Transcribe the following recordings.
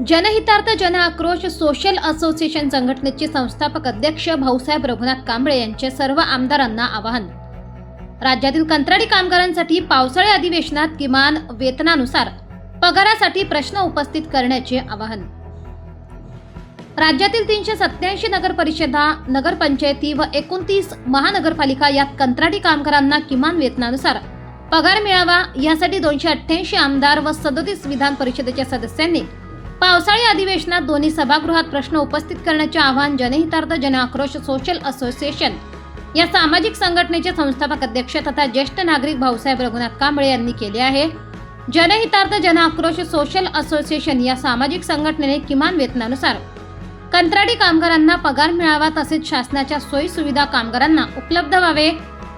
जनहितार्थ जन आक्रोश social association संघटनेचे संस्थापक अध्यक्ष भाऊसाहेब रघुनाथ कांबळे यांचे सर्व आमदारांना आवाहन. राज्यातील कंत्राटी कामगारांसाठी पावसाळी अधिवेशनात किमान वेतनानुसार पगारासाठी प्रश्न उपस्थित करण्याचे आवाहन. राज्यातील तीनशे सत्याऐंशी नगर परिषदा नगरपंचायती व एकोणतीस महानगरपालिका यात कंत्राटी कामगारांना किमान वेतनानुसार पगार मिळावा यासाठी दोनशे अठ्ठ्याऐंशी आमदार व सदोतीस विधान परिषदेच्या सदस्यांनी पावसाळी अधिवेशनात दोन्ही सभागृहात प्रश्न उपस्थित करण्याचे आवाहन जनहितार्थ जन आक्रोश सोशल असोसिएशन या सामाजिक संघटनेचे संस्थापक अध्यक्ष तथा ज्येष्ठ नागरिक भाऊसाहेब रघुनाथ कांबळे यांनी केले आहे. जनहितार्थ जन आक्रोश सोशल असोसिएशन या सामाजिक संघटनेने किमान वेतनानुसार कंत्राटी कामगारांना पगार मिळावा तसेच शासनाच्या सोयी सुविधा कामगारांना उपलब्ध व्हावे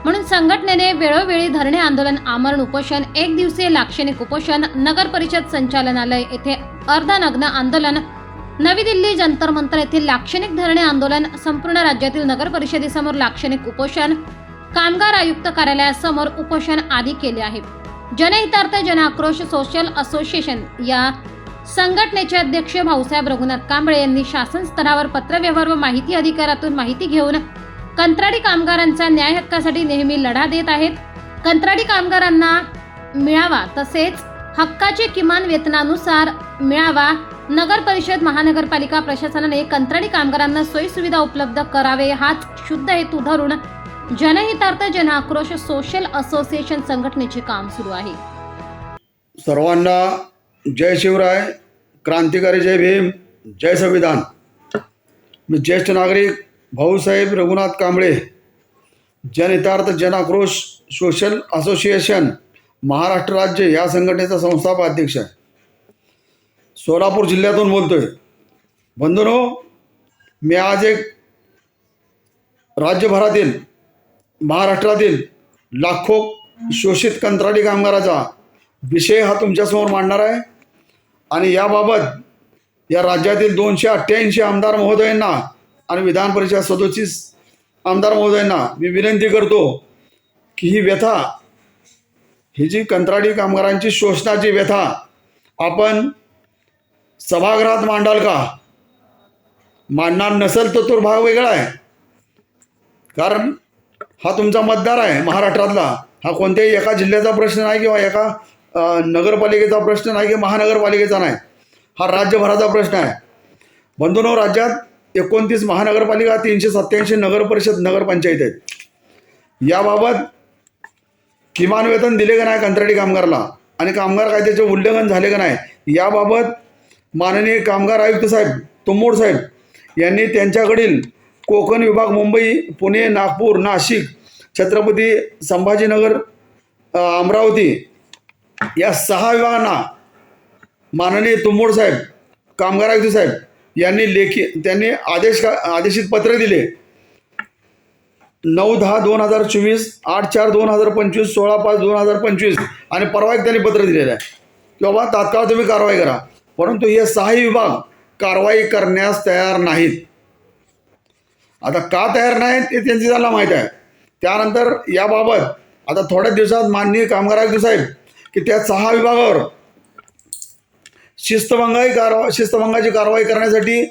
म्हणून संघटनेने वेळोवेळी धरणे आंदोलन आमरण उपोषण एक दिवसीय लाक्षणिक उपोषण नगर परिषद संचालनालय येथे अर्धनग्न आंदोलन. नवी दिल्ली जंतर मंतर येथील लाक्षणिक धरणे आंदोलन संपूर्ण राज्यातील नगर परिषदेसमोर लाक्षणिक उपोषण. कामगार आयुक्त कार्यालयासमोर उपोषण आदी केले आहे जनहितार्थ जन आक्रोश सोशल असोसिएशन या संघटनेचे अध्यक्ष भाऊसाहेब रघुनाथ कांबळे यांनी शासन स्तरावर पत्रव्यवहार व माहिती अधिकारातून माहिती घेऊन कंत्राटी कामगारांचा न्याय हक्कासाठी नेहमी लढा देत आहेत. कंत्राटी कामगारांना मिळावा तसेच हक्काचे किमान वेतनानुसार मिळावा. नगर परिषद महानगरपालिका प्रशासनाने कंत्राटी कामगारांना सोयी सुविधा उपलब्ध करावे. हाच शुद्ध हेतू धरून जनहितार्थ जन आक्रोश सोशल असोसिएशन संघटनेचे काम सुरू आहे. सर्वांना जय शिवराय. क्रांतिकारी जय भीम. जय संविधान. मी ज्येष्ठ नागरिक भाऊसाहेब रघुनाथ कांबळे. जनहितार्थ जनाक्रोश सोशल असोसिएशन महाराष्ट्र राज्य या संघटनेचा संस्थापक अध्यक्ष आहे. सोलापूर जिल्ह्यातून बोलतोय. बंधूनो मी आज एक राज्यभरातील महाराष्ट्रातील लाखो शोषित कंत्राटी कामगाराचा विषय हा तुमच्यासमोर मांडणार आहे. आणि याबाबत या राज्यातील दोनशे अठ्ठ्याऐंशी आमदार महोदयांना आणि विधान परिषद सदोतीस आमदार महोदयांना मी विनंती करतो की ही व्यथा ही जी कंत्राटी कामगारांची शोषणाची व्यथा आपण सभागृहात मांडाल का? मांडणार नसेल तर तो भाग वेगळा आहे. कारण हा तुमचा मतदार आहे महाराष्ट्रातला. हा कोणत्याही एका जिल्ह्याचा प्रश्न नाही किंवा एका नगरपालिकेचा प्रश्न नाही किंवा महानगरपालिकेचा नाही. हा राज्यभराचा प्रश्न आहे. बंधूनो राज्यात एकोणतीस महानगरपालिका तीनशे सत्याऐंशी नगरपरिषद नगरपंचायत आहेत. याबाबत किमान वेतन दिले का नाही कंत्राटी कामगारला? आणि कामगार कायद्याचे उल्लंघन झाले का नाही? याबाबत माननीय कामगार आयुक्त साहेब तुंबोड साहेब यांनी त्यांच्याकडील कोकण विभाग मुंबई पुणे नागपूर नाशिक छत्रपती संभाजीनगर अमरावती या सहा विभागांना माननीय तुंबोड साहेब कामगार आयुक्त साहेब यांनी लेखी त्यांनी आदेश का आदेशित पत्र दिले. नऊ दहा दोन हजार चोवीस आठ चार दोन हजार पंचवीस सोळा पाच दोन हजार पंचवीस आणि परवा एक त्यांनी पत्र दिलेलं आहे. की बाबा तात्काळ तुम्ही कारवाई करा. परंतु हे सहाही विभाग कारवाई करण्यास तयार नाहीत. आता का तयार नाहीत ते त्यांची त्यांना माहीत आहे. त्यानंतर याबाबत आता थोड्या दिवसात माननीय कामगार आयुक्त साहेब की त्या सहा विभागावर शिस्तभंगाई कारवा शिस्तभंगाची कारवाई करण्यासाठी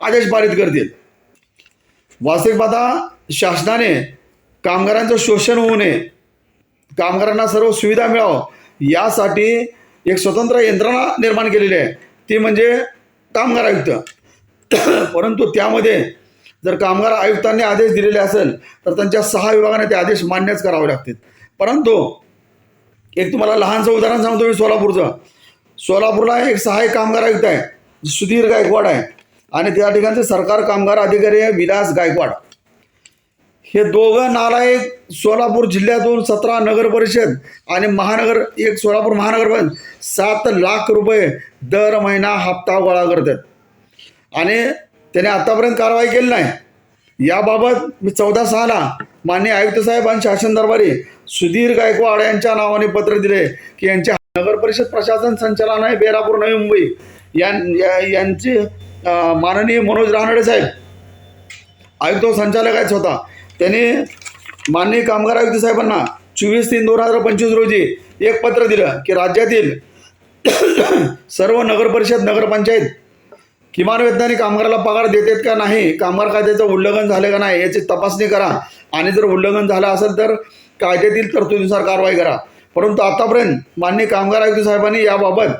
आदेश पारित करतील. वास्तविक पाहता शासनाने कामगारांचं शोषण होऊ नये. कामगारांना सर्व सुविधा मिळावं. यासाठी एक स्वतंत्र यंत्रणा निर्माण केलेली आहे. ती म्हणजे कामगार आयुक्त. परंतु त्यामध्ये जर कामगार आयुक्तांनी आदेश दिलेले असेल तर त्यांच्या सहा विभागाने ते आदेश मान्यच करावे लागतील. परंतु एक तुम्हाला लहानसं उदाहरण सांगतो मी सोलापूरचं. सोलापूरला एक सहाय्यक कामगार आयुक्त आहे सुधीर गायकवाड आहे. आणि त्या ठिकाणचे सरकार कामगार अधिकारी आहे विलास गायकवाड. हे दोघं नालायक सोलापूर जिल्ह्यातून सतरा नगर परिषद आणि महानगर एक सोलापूर महानगर सात लाख रुपये दर महिना हप्ता गोळा करतात. आणि त्याने आत्तापर्यंत कारवाई केली नाही. याबाबत मी चौदा सहाला माननीय आयुक्त साहेब आणि शासन दरबारी सुधीर गायकवाड यांच्या नावाने पत्र दिले की यांच्या नगर परिषद प्रशासन संचालनालय बेरापूर नवी मुंबई. यां यांचे माननीय मनोज रानडे साहेब आयुक्त संचालक आहेत स्वतः. त्यांनी माननीय कामगार आयुक्त साहेबांना चोवीस तीन दोन हजार पंचवीस रोजी एक पत्र दिलं की राज्यातील सर्व नगरपरिषद नगरपंचायत किमान वेतनाने कामगाराला पगार देतात का नाही कामगार कायद्याचं उल्लंघन झालं का नाही याची तपासणी करा. आणि जर उल्लंघन झालं असेल तर कायद्यातील तरतुदीनुसार कारवाई करा. परंतु आतापर्यंत माननीय कामगार आयुक्त साहेबांनी याबाबत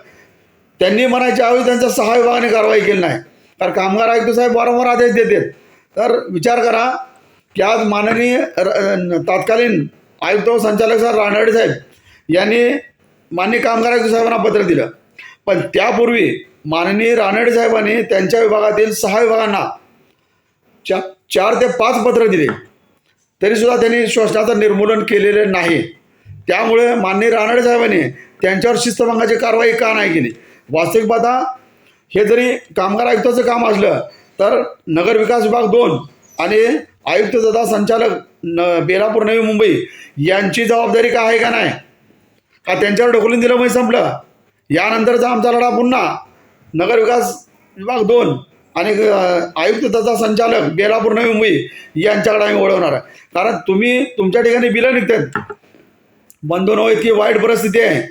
त्यांनी म्हणायच्या ऐवजी त्यांच्या सहा विभागाने कारवाई केली नाही. कारण कामगार आयुक्त साहेब वारंवार आदेश देतात. तर विचार करा की आज माननीय र- आयुक्त व संचालक सर रानडे साहेब यांनी माननीय कामगार आयुक्त साहेबांना पत्र दिलं. पण त्यापूर्वी माननीय रानडे साहेबांनी त्यांच्या विभागातील सहा विभागांना चा चार ते पाच पत्र दिले. तरीसुद्धा त्यांनी शोषणाचं निर्मूलन केलेलं नाही. त्यामुळे माननीय रानडे साहेबांनी त्यांच्यावर शिस्तभंगाची कारवाई का नाही केली? वास्तविक पाहता हे जरी कामगार आयुक्ताचं काम असलं तर नगर विकास विभाग दोन आणि आयुक्त तथा संचालक न बेलापूर नवी मुंबई यांची जबाबदारी का आहे का नाही? का त्यांच्यावर ढकलून दिलं म्हणजे संपलं? यानंतरचा आमचा लढा पुन्हा नगरविकास विभाग दोन आणि आयुक्त तथा संचालक बेलापूर नवी मुंबई यांच्याकडे आम्ही वळवणार आहे. कारण तुम्ही तुमच्या ठिकाणी बिलं निघतात. बंधन इतकी वाईट परिस्थिती आहे.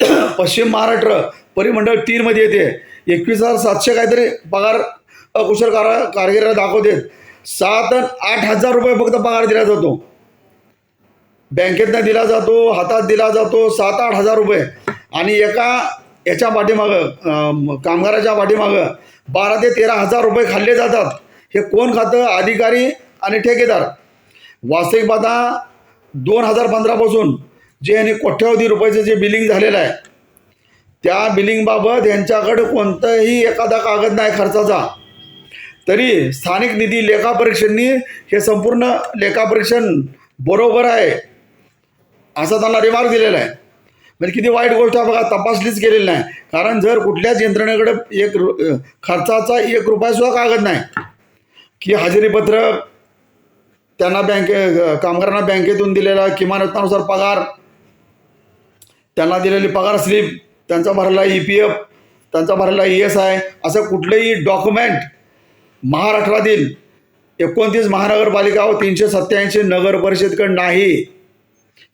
पश्चिम महाराष्ट्र परिमंडळ तीनमध्ये येते. एकवीस हजार सातशे काहीतरी पगार अकुशल कार कारगिरीला दाखवते सात आणि आठ हजार रुपये फक्त पगार दिला जातो. बँकेतनं दिला जातो हातात दिला जातो सात आठ हजार रुपये. आणि एका याच्या पाठीमागं कामगाराच्या पाठीमागं बारा ते तेरा हजार रुपये खाल्ले जातात. हे कोण खातं? अधिकारी आणि ठेकेदार. वास्तविक पाहता दोन हजार पंधरापासून जे यांनी कोट्यावधी रुपयाचं जे बिलिंग झालेलं आहे त्या बिलिंगबाबत यांच्याकडे कोणताही एखादा कागद नाही खर्चाचा. तरी स्थानिक निधी लेखापरीक्षांनी हे संपूर्ण लेखापरीक्षण बरोबर आहे असा त्यांना रिमार्क दिलेला आहे. म्हणजे किती वाईट गोष्ट आहे बघा तपासलीच केलेली नाही. कारण जर कुठल्याच यंत्रणेकडे एक रु खर्चाचा एक रुपयासुद्धा कागद नाही की हजेरीपत्र त्यांना बँके कामगारांना बँकेतून दिलेला किमान वेतनानुसार पगार त्यांना दिलेली पगार स्लिप त्यांचा भरलेला ई पी एफ त्यांचा भरलेला ई एस आय असं कुठलंही डॉक्युमेंट महाराष्ट्रातील एकोणतीस महानगरपालिका व तीनशे सत्याऐंशी नगर परिषदकडे नाही.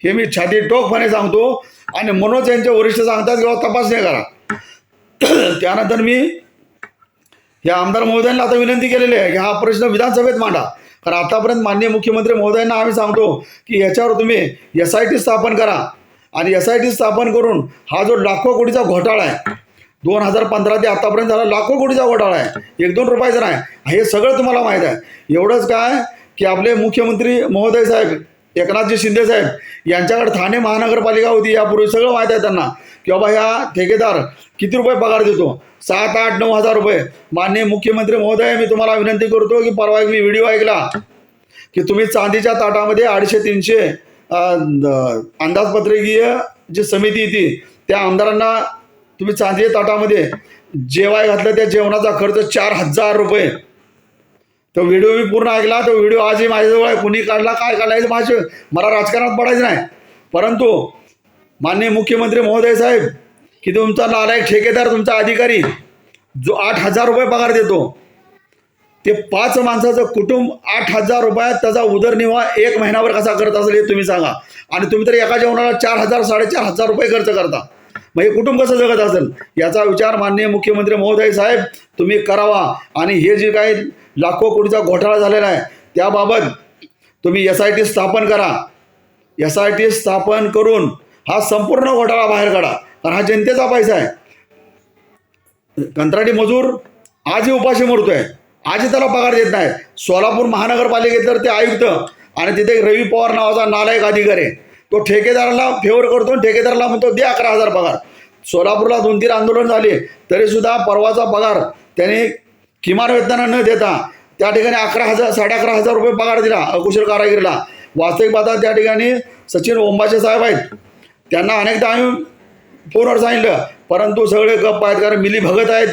हे मी छाती टोकपणे सांगतो आणि म्हणूनच यांचे वरिष्ठ सांगतात किंवा तपासणी करा. त्यानंतर मी या आमदार महोदयांना आता विनंती केलेली आहे की हा प्रश्न विधानसभेत मांडा. कारण आतापर्यंत माननीय मुख्यमंत्री महोदयांना आम्ही सांगतो की याच्यावर तुम्ही एस आय टी स्थापन करा. आणि एस आय टी स्थापन करून हा जो लाखो कोटीचा घोटाळा आहे दोन हजार पंधरा ते आतापर्यंत झाला लाखो कोटीचा घोटाळा आहे. एक दोन रुपयाचा नाही. हे सगळं तुम्हाला माहीत आहे. एवढंच काय की आपले मुख्यमंत्री महोदय साहेब एकनाथजी शिंदे साहेब यांच्याकडे ठाणे महानगरपालिका होती यापूर्वी सगळं माहीत आहे त्यांना. की बाबा ह्या ठेकेदार किती रुपये पगार देतो? सात आठ नऊ हजार रुपये. माननीय मुख्यमंत्री महोदय मी तुम्हाला विनंती करतो की परवा एक मी व्हिडिओ ऐकला की तुम्ही चांदीच्या ताटामध्ये अडीचशे तीनशे अंदाजपत्रकीय जी समिती ती त्या आमदारांना तुम्ही चांदीच्या ताटामध्ये जेवाय घातलं त्या जेवणाचा खर्च चार हजार रुपये. तो व्हिडिओ मी पूर्ण ऐकला तो व्हिडिओ आजही माझ्याजवळ आहे. कुणी काढला काय काढायचं माझे मला राजकारणात पडायचं नाही. परंतु माननीय मुख्यमंत्री महोदय साहेब की तुमचा नालायक ठेकेदार तुमचा अधिकारी जो आठ हजार रुपये पगार देतो ते पाच माणसाचं कुटुंब आठ हजार रुपयात त्याचा उदरनिर्वाह एक महिनाभर कसा करत असेल हे तुम्ही सांगा. आणि तुम्ही तर एका जेवणाला चार हजार साडेचार हजार रुपये खर्च करता. मग हे कुटुंब कसं जगत असेल. याचा विचार माननीय मुख्यमंत्री महोदय साहेब तुम्ही करावा. आणि हे जे काही लाखो कोटीचा घोटाळा झालेला आहे त्याबाबत तुम्ही एस आय टी स्थापन करा. एस आय टी स्थापन करून हा संपूर्ण घोटाळा बाहेर काढा. कारण हा जनतेचा पैसा आहे. कंत्राटी मजूर आजही उपाशी मरतोय. आजही त्याला पगार देत नाही सोलापूर महानगरपालिकेत तर ते आयुक्त आणि तिथे रवी पवार नावाचा नालायक अधिकारी आहे. तो ठेकेदाराला फेवर करतो ठेकेदाराला म्हणतो दे अकरा हजार पगार. सोलापूरला दोन तीन आंदोलन झाले तरीसुद्धा परवाचा पगार त्याने किमान वेतनानं न देता त्या ठिकाणी अकरा हजार साडे अकरा हजार रुपये पगार दिला अकुशल कारागिरीला. वास्तविक पाहता त्या ठिकाणी सचिन ओंबाचे साहेब आहेत. त्यांना अनेकदा आम्ही फोनवर सांगितलं परंतु सगळे गप्प आहेत कारण मिली भगत आहेत.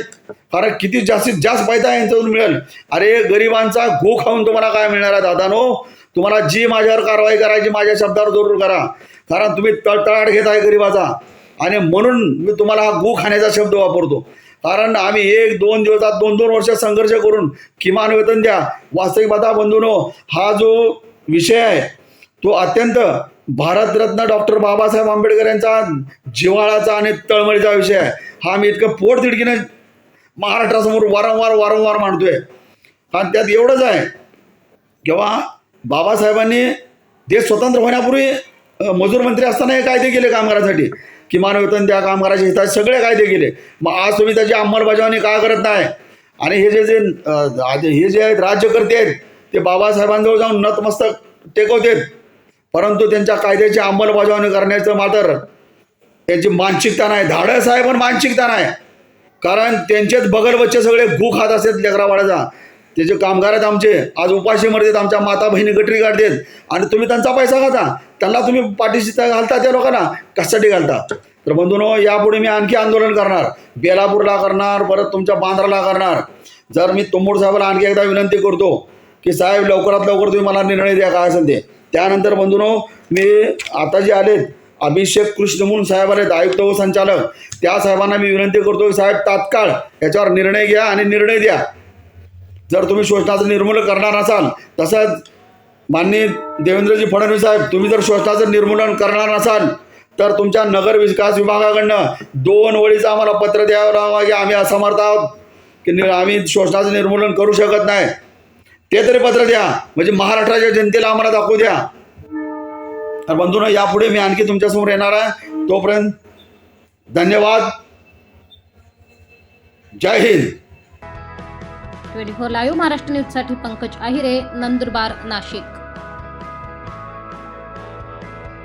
कारण किती जास्तीत जास्त पैसा यांच्यातून मिळेल. अरे गरिबांचा गो खाऊन तुम्हाला काय मिळणार आहे दादानो? तुम्हाला जी माझ्यावर कारवाई करायची माझ्या शब्दावर जरूर करा. कारण तुम्ही तळतळाट घेत आहे गरिबाचा. आणि म्हणून मी तुम्हाला हा गु खाण्याचा शब्द वापरतो. कारण आम्ही एक दोन दिवसात दोन दोन वर्ष संघर्ष करून किमान वेतन द्या. वास्तविक बाधा बंधूनो हा जो विषय आहे तो अत्यंत भारतरत्न डॉक्टर बाबासाहेब आंबेडकर यांचा जिव्हाळाचा आणि तळमळीचा विषय आहे. हा मी इतकं पोटतिडकीने महाराष्ट्रासमोर वारंवार वारंवार मांडतोय. आणि त्यात एवढंच आहे. किंवा बाबासाहेबांनी देश स्वतंत्र होण्यापूर्वी मजूर मंत्री असताना हे कायदे केले कामगारांसाठी. किमान वेतन द्या कामगाराच्या हिताचे सगळे कायदे केले. मग आज तुम्ही त्याची अंमलबजावणी का करत नाही? आणि हे जे जे आज हे जे आहेत राज्यकर्ते आहेत ते बाबासाहेबांजवळ जाऊन नतमस्तक टेकवतेत. परंतु त्यांच्या कायद्याची अंमलबजावणी करण्याचं मात्र त्यांची मानसिकता नाही. धाडस आहे पण मानसिकता नाही. कारण त्यांचेच बगल बच्चे सगळे गु खात असतात लेकरावाड्याचा ते जे कामगार आहेत आमचे आज उपाशी मरतात आमच्या माता बहिणी गटरी काढतात आणि तुम्ही त्यांचा पैसा खाता. त्यांना तुम्ही पाठीशी घालता त्या लोकांना. कशासाठी घालता? तर बंधूनो यापुढे मी आणखी आंदोलन करणार. बेलापूरला करणार परत तुमच्या बांद्राला करणार. जर मी तुंबूड साहेबाला आणखी एकदा विनंती करतो की साहेब लवकरात लवकर तुम्ही मला निर्णय द्या काय असेल ते. त्यानंतर बंधूनो मी आता जे आलेत अभिषेक कृष्णमून साहेब आलेत आयुक्त व संचालक. त्या साहेबांना मी विनंती करतो की साहेब तात्काळ याच्यावर निर्णय घ्या आणि निर्णय द्या. जर तुम्ही शोषणाचं निर्मूलन करणार असाल तसंच माननीय देवेंद्रजी फडणवीस साहेब तुम्ही जर शोषणाचं निर्मूलन करणार असाल तर तुमच्या नगर विकास विभागाकडनं दोन वळीचं आम्हाला पत्र द्यावं लावा की आम्ही असमर्थ आहोत की आम्ही शोषणाचं निर्मूलन करू शकत नाही. ते तरी पत्र द्या. म्हणजे महाराष्ट्राच्या जनतेला आम्हाला दाखवू द्या. तर बंधून यापुढे मी आणखी तुमच्यासमोर येणार आहे. तोपर्यंत धन्यवाद. जय Hind. Twenty four live Maharashtra न्यूजसाठी पंकज आहिरे नंदुरबार नाशिक.